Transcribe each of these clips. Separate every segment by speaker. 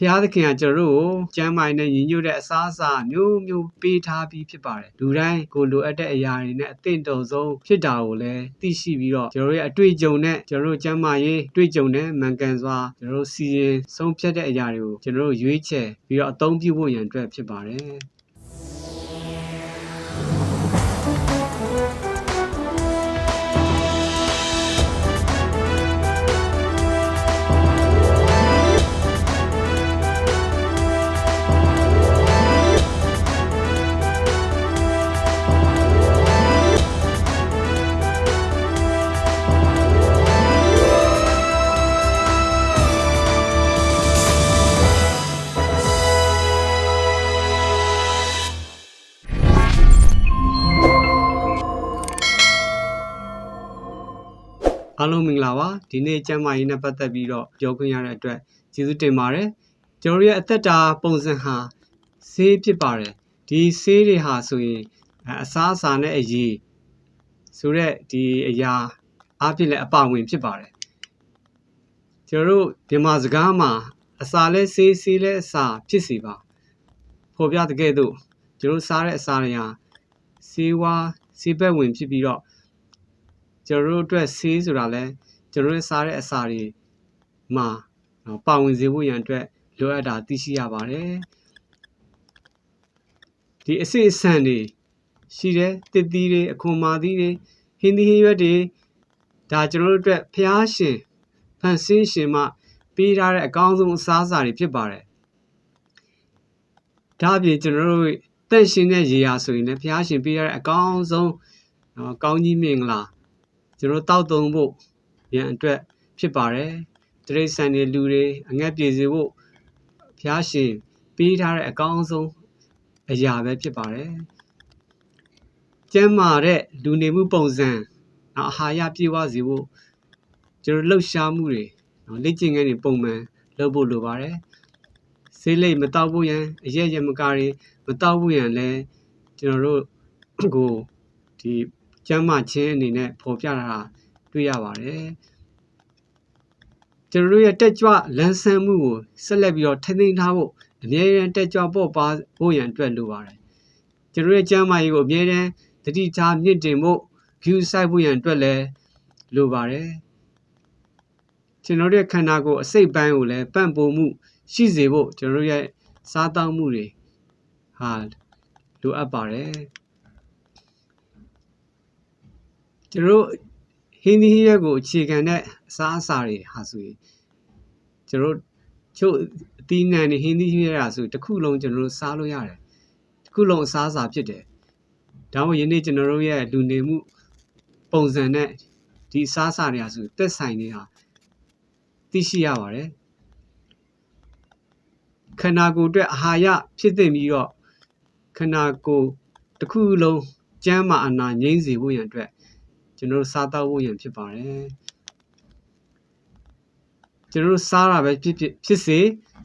Speaker 1: ဖျားသခင်ကကျွန်တော်တို့ကိုကျမ်းမာနဲ့ညီညွတ်တဲ့အစားအစာမျိုးမျိုးပေးထားပြီးဖြစ်ပါတယ်လူတိုင်းကိုလိုအပ်တဲ့အရာတွေနဲ့အသင့်တော်ဆုံးဖြစ်တာကိုလည်းသိရှိပြီးတော့ကျွန်တော်တို့ရဲ့အတွေ့အကြုံနဲ့ကျွန်တော်တို့ကျမ်းမာရေးတွေ့ကြုံတဲ့မှန်ကန်စွာကျွန်တော်တို့စီရင်ဆုံးဖြတ်တဲ့အရာတွေကိုကျွန်တော်တို့ရွေးချယ်ပြီးတော့အသုံးပြုဖို့ရန်အတွက်ဖြစ်ပါတယ် အားလုံးမင်္ဂလာပါဒီနေ့ကျမ်းမာရေးနဲ့ပတ်သက်ပြီးတော့ပြောခွင့်ရတဲ့အတွက်ကျေးဇူးတင်ပါတယ်ကျွန်တော်တို့ရဲ့အသက်တာပုံစံဟာဆေးဖြစ်ပါတယ်ဒီဆေးတွေဟာဆိုရင်အစားအစာနဲ့အရေးဆိုတော့ဒီအရာအဖြစ်လည်းအပါဝင်ဖြစ်ပါတယ်ကျွန်တော်တို့မြန်မာစကားမှာအစာလဲဆေးဆေးလဲအစာဖြစ်စီပါဖော်ပြတဲ့ကဲ့သို့ကျွန်တော်စားတဲ့အစာတွေဟာဆေးဝါးဆေးဘက်ဝင်ဖြစ်ပြီးတော့ ကျွန်တော်တို့အတွက်ဆေးဆိုတာလဲကျွန်တော်တို့စားတဲ့အစာတွေမှာပါဝင်စေဖို့ရန်အတွက်လိုအပ်တာသိရှိရပါတယ်ဒီအစစ်အဆန်တွေရှိတဲ့တစ်သီးတွေအခွန်မာသီးတွေဟင်းသီးဟင်းရွက်တွေဒါကျွန်တော်တို့အတွက်ဖျားရှင်ဖန်ဆင်းရှင်မှပေးထားတဲ့အကောင်းဆုံးအစားအစာတွေဖြစ်ပါတယ်ဒါအပြင်ကျွန်တော်တို့တန့်ရှင်တဲ့ရေရာဆိုရင်လည်းဖျားရှင်ပေးထားတဲ့အကောင်းဆုံးနော်ကောင်းကြီးမင်္ဂလာ ကျွန်တော်တောက်သုံးဖို့ရန်အတွက်ဖြစ်ပါတယ်တရိတ်ဆန်တွေလူတွေအငတ်ပြေစေဖို့ဖျားရှင်ပေးထားတဲ့အကောင်းဆုံးအရာပဲဖြစ်ပါတယ်ကျမ်းမာတဲ့လူနေမှုပုံစံနောက်အာဟာရပြည့်ဝစေဖို့ကျွန်တော်လှုပ်ရှားမှုတွေနော်လေ့ကျင့်ခန်းတွေပုံမှန်လုပ်ဖို့လိုပါတယ်ဆေးလိပ်မတောက်ဖို့ရန်အရက်ရမကာတွေမတောက်ဖို့ရန်လဲကျွန်တော်တို့ကိုဒီ ကျမ်းမာခြင်းအနေနဲ့ဖော်ပြတာတွေ့ရပါတယ်ကျွန်တော်တို့ရဲ့တက်ကြွလန်းဆန်းမှုကိုဆက်လက်ပြီးတော့ထိန်းသိမ်းထားဖို့အမြဲတမ်းတက်ကြွပေါ်ပါဖို့ရန်အတွက်လိုပါတယ်ကျွန်တော်ရဲ့ကျမ်းမာရေးကိုအမြဲတမ်းတတိထားမြင့်တင်ဖို့ဂရုစိုက်ဖို့ရန်အတွက်လည်းလိုပါတယ်ကျွန်တော်တို့ရဲ့ခန္ဓာကိုယ်အစိတ်ပိုင်းကိုလည်းပန့်ပိုးမှုရှိစေဖို့ကျွန်တော်တို့ရဲ့စားတောက်မှုတွေဟာလိုအပ်ပါတယ် ကျွန်တော်တို့ဟင်းသီးဟင်းရွက်ကိုအခြေခံတဲ့အစားအစာတွေဟာဆိုရင်ကျွန်တော်တို့ချုပ်အသီးနှံတွေဟင်းသီးဟင်းရွက်ဟာဆိုတစ်ခုလုံးကျွန်တော်တို့စားလို့ရတယ်တစ်ခုလုံးအစားအစာဖြစ်တယ်ဒါမှမဟုတ်ယနေ့ကျွန်တော်တို့ရဲ့လူနေမှုပုံစံနဲ့ဒီအစားအစာတွေဟာဆိုတက်ဆိုင်နေတာသိရှိရပါတယ်ခန္ဓာကိုယ်အတွက်အာဟာရဖြစ်သင့်ပြီးတော့ခန္ဓာကိုယ်တစ်ခုလုံးကျန်းမာအနာငြိမ်းစေဖို့ရန်အတွက် ကျွန်တော်တို့စားတောက်ဖို့ရန်ဖြစ်ပါတယ်ကျွန်တော်တို့စားတာပဲဖြစ်ဖြစ်ဖြစ်စေ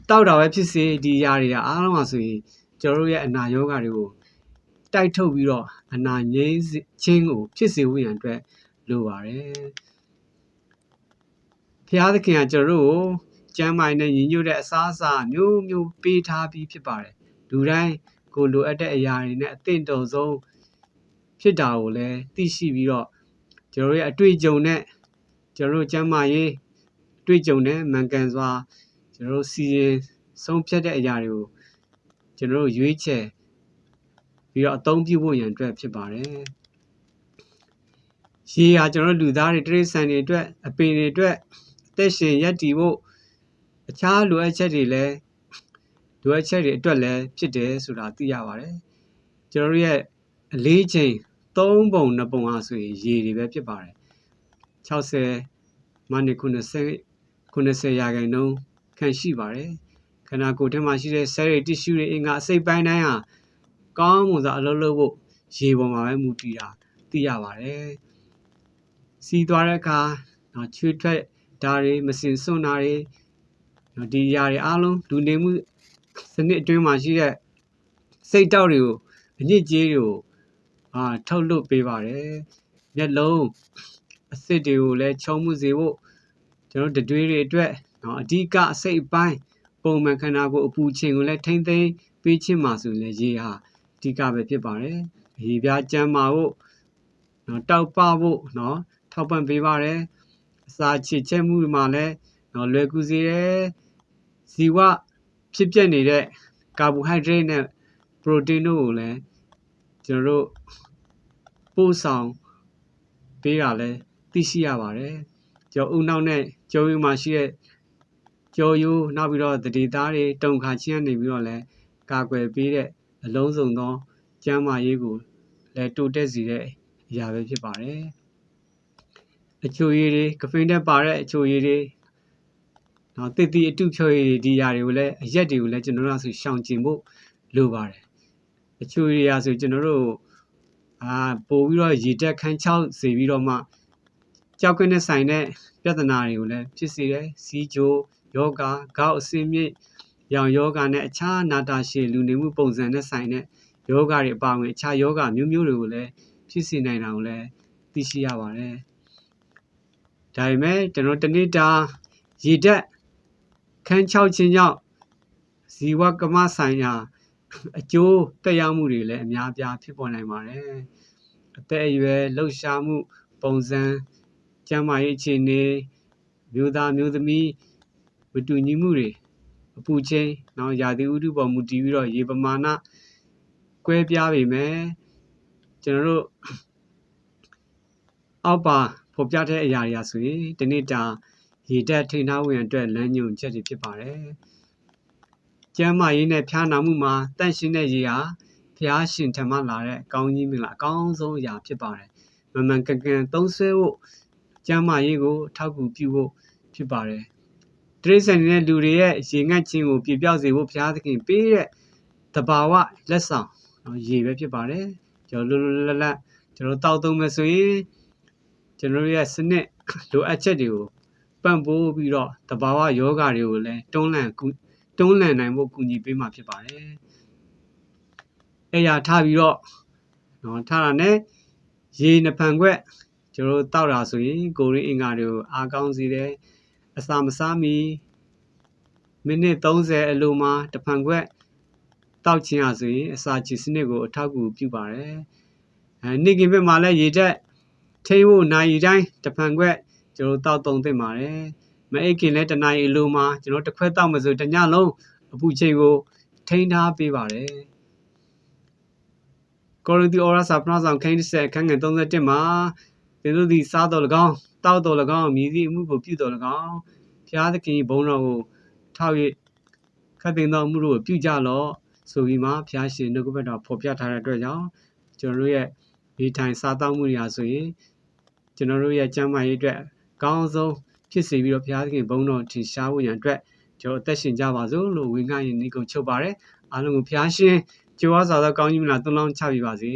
Speaker 1: တောက်တာပဲဖြစ်စေဒီຢာတွေကအားလုံးပါဆိုရင်ကျွန်တော်တို့ရဲ့အနာရောဂါတွေကိုတိုက်ထုတ်ပြီးတော့အနာငြိမ်းခြင်းကိုဖြစ်စေဖို့ရန်အတွက်လိုပါတယ်ဖျားသခင်ကကျွန်တော်တို့ကိုကျမ်းမာနဲ့ညီညွတ်တဲ့အစားအစာမျိုးမျိုးပေးထားပြီးဖြစ်ပါတယ်လူတိုင်းကိုလိုအပ်တဲ့အရာတွေနဲ့အသင့်တော်ဆုံးဖြစ်တာကိုလည်းသိရှိပြီးတော့ ကျွန်တော်ရဲ့အတွေ့အကြုံနဲ့ကျွန်တော်တို့ကျမ်းမာရေးအတွေ့အကြုံနဲ့မှန်ကန်စွာကျွန်တော်တို့စီရင်ဆုံးဖြတ်တဲ့အရာတွေကိုကျွန်တော်တို့ရွေးချယ်ပြီးတော့အသုံးပြုဖို့ရန်အတွက်ဖြစ်ပါတယ်ရေဟာကျွန်တော်တို့လူသားတွေတရိတ်ဆန်တွေအတွက်အပင်တွေအတွက်အသက်ရှင်ရပ်တည်ဖို့အခြားလိုအပ်ချက်တွေလည်းလိုအပ်ချက်တွေအတွက်လည်းဖြစ်တယ်ဆိုတာသိရပါတယ်ကျွန်တော်တို့ရဲ့အလေးချိန် 3ပုံ2ပုံအားဆိုရင်ရေတွေပဲဖြစ်ပါတယ်60မနစ်90 90ရာခိုင်နှုန်းခန့်ရှိပါတယ်ခန္ဓာကိုယ်ထဲမှာရှိတဲ့ cell တွေ tissue တွေအင်္ဂါအစိတ်ပိုင်းတိုင်းဟာကောင်းမွန်စွာအလုပ်လုပ်ဖို့ရေပေါ်မှာပဲမူတည်တာသိရပါတယ်စီးသွားတဲ့အခါနော်ချွေးထွက်ဓာတ်တွေမစင်စွန့်တာတွေနော်ဒီຢာတွေအားလုံးလူနေမှုစနစ်အတွင်းမှာရှိတဲ့စိတ်တောက်တွေကိုအညစ်အကြေးတွေကို အာထုတ်လွတ်ပေးပါတယ်မျက်လုံးအစစ်တွေကိုလည်းချုံမှုစေဖို့ကျွန်တော်တို့တွေတွေအတွက်နော်အဓိကအစိတ်အပိုင်းပုံမှန်ခန္ဓာကိုယ်အပူချိန်ကိုလည်းထိမ့်သိမ်းပေးခြင်းမှာဆိုရင်လည်းရေဟာအဓိကပဲဖြစ်ပါတယ်ရေပြားကျန်းမာဖို့နော်တောက်ပဖို့နော်ထောက်ပံ့ပေးပါတယ်အစာချစ်ချက်မှုမှာလည်းနော်လွယ်ကူစေတယ်ဇီဝဖြစ်ပျက်နေတဲ့ကာဘိုဟိုက်ဒရိတ်နဲ့ပရိုတင်းတို့ကိုလည်းကျွန်တော်တို့ ပို့ဆောင်ပေးတာလည်းသိရှိရပါတယ်ကျော်ဦးနောက်နဲ့ကျော်ဦးမှာရှိတဲ့ကျော်ယူနောက်ပြီးတော့တတိသားတွေတုံခါချင်းကနေပြီးတော့လည်းကာကွယ်ပေးတဲ့အလုံးစုံသောကျန်းမာရေးကိုလည်းတိုးတက်စေတဲ့အရာပဲဖြစ်ပါတယ်အချိုရည်တွေကဖိန်းတက်ပါတဲ့အချိုရည်တွေနော်တစ်တီအတုဖြောရည်တွေဒီအရာတွေကိုလည်းအရက်တွေကိုလည်းကျွန်တော်တို့ဆိုရှောင်ကျင်ဖို့လိုပါတယ်အချိုရည်ရာဆိုကျွန်တော်တို့ အာပို့ပြီးတော့ရေတက်ခန်းချောက်စေပြီးတော့မှကြောက်ကင်းနဲ့ဆိုင်တဲ့ပြဿနာတွေကိုလည်းဖြစ်စေတယ်စီးချိုယောဂခေါက်အစင်းမြင့်ရောင်ယောဂနဲ့အခြားနာတာရှည်လူနေမှုပုံစံနဲ့ဆိုင်တဲ့ယောဂတွေအပါအဝင်အခြားယောဂမျိုးမျိုးတွေကိုလည်းဖြစ်စေနိုင်တာကိုလည်းသိရှိရပါတယ်ဒါပေမဲ့ကျွန်တော်တနေ့တာရေတက်ခန်းချောက်ခြင်းကြောင့်ဇီဝကမဆိုင်ရာ အကျိုးတက်ရောက်မှုတွေလည်းအများအပြားဖြစ်ပေါ်နိုင်ပါတယ်အသက်အရွယ်လှုပ်ရှားမှုပုံစံကျန်းမာရေးအခြေအနေမျိုးသားမျိုးသမီးမတူညီမှုတွေအပူချိန်နောက်ရာသီဥတုပေါ်မူတည်ပြီးတော့ရေပမာဏကွဲပြားပေမဲ့ကျွန်တော်တို့အောက်ပါဖော်ပြတဲ့အရာတွေအရဆိုရင်ဒီနေ့တာရေတက်ထိန်းထားဝင်အတွက်လမ်းညွှန်ချက်တွေဖြစ်ပါတယ်။ ကျမ်းမာရေးနဲ့ဖျားနာမှုမှာတန့်ရှင်းတဲ့ရေဟာဖျားရှင်ထံမှလာတဲ့ကောင်းကြီးမင်္ဂလာအကောင်းဆုံးအရာဖြစ်ပါတယ်။မမှန်ကန်ကန်သုံးဆွဲဖို့ကျမ်းမာရေးကိုထောက်ကူပြုဖို့ဖြစ်ပါတယ်။တရိษံနေတဲ့လူတွေရဲ့ရေငတ်ခြင်းကိုပြပြောက်စေဖို့ဘုရားသခင်ပေးတဲ့တဘာဝလက်ဆောင်နော်ရေပဲဖြစ်ပါတယ်။ကျွန်တော်လွတ်လွတ်လပ်လပ်ကျွန်တော်တောက်သုံးမယ်ဆိုရင်ကျွန်တော်ရဲ့စနစ်လိုအပ်ချက်တွေကိုပံ့ပိုးပြီးတော့တဘာဝယောဂတွေကိုလည်းတွန်းလှန်ကူ တွန်းလှန်နိုင်ဖို့ကူညီပေးမှာဖြစ်ပါတယ်။အဲ့ရထားပြီးတော့နော်ထားတာနဲ့ရေနှဖန်ခွက်ကျွန်တော်တောက်တာဆိုရင်ကိုရင်းအင်္ဂါတွေကိုအားကောင်းစေတယ်။အစာမစားမီမိနစ်30အလိုမှာတဖန်ခွက်တောက်ခြင်းရဆိုရင်အစာချီစနစ်ကိုအထောက်အကူပြုပါတယ်။အဲနေ့ကင်ဘက်မှာလည်းရေတက်ထိဖို့နိုင်တိုင်းတဖန်ခွက်ကျွန်တော်တောက်သုံးသင့်ပါတယ် မအိတ်ခင်လည်းတနားရီလိုမှာကျွန်တော်တစ်ခွက်တောက်မဆိုတညလုံးအပူချိန်ကိုထိန်းထားပေးပါတယ်ကောရိန္သုဩရစာပနာဆောင်ခန်း30ခန်းငယ်31မှာသင်တို့သည်စားတော်၎င်းတောက်တော်၎င်းမြည်သည့်အမှုကိုပြုတော်၎င်းဖျားသခင်ဘုန်းတော်ကိုထောက်၍ခတ်သိမ်းသောအမှုတို့ကိုပြုကြလော့ဆိုပြီးမှဖျားရှင်နှုတ်ကပတ်တော်ဖော်ပြထားတဲ့အတွက်ကြောင့်ကျွန်တော်တို့ရဲ့ဒီထိုင်စားတောက်မှုတွေဟာဆိုရင်ကျွန်တော်တို့ရဲ့ကျန်းမာရေးအတွက်ကောင်းဆုံး ဖြစ်စေပြီးတော့ဘုရားသခင်ဘုန်းတော်ထင်ရှားဖို့ရန်အတွက်ကျွန်တော်အသက်ရှင်ကြပါစို့လို့ဝေငှရင်ဒီကိုချုပ်ပါတယ်အားလုံးကိုဘုရားရှင်ကြွားစွာသောကောင်းကြီးမလားသွန်လောင်းချပြပါစေ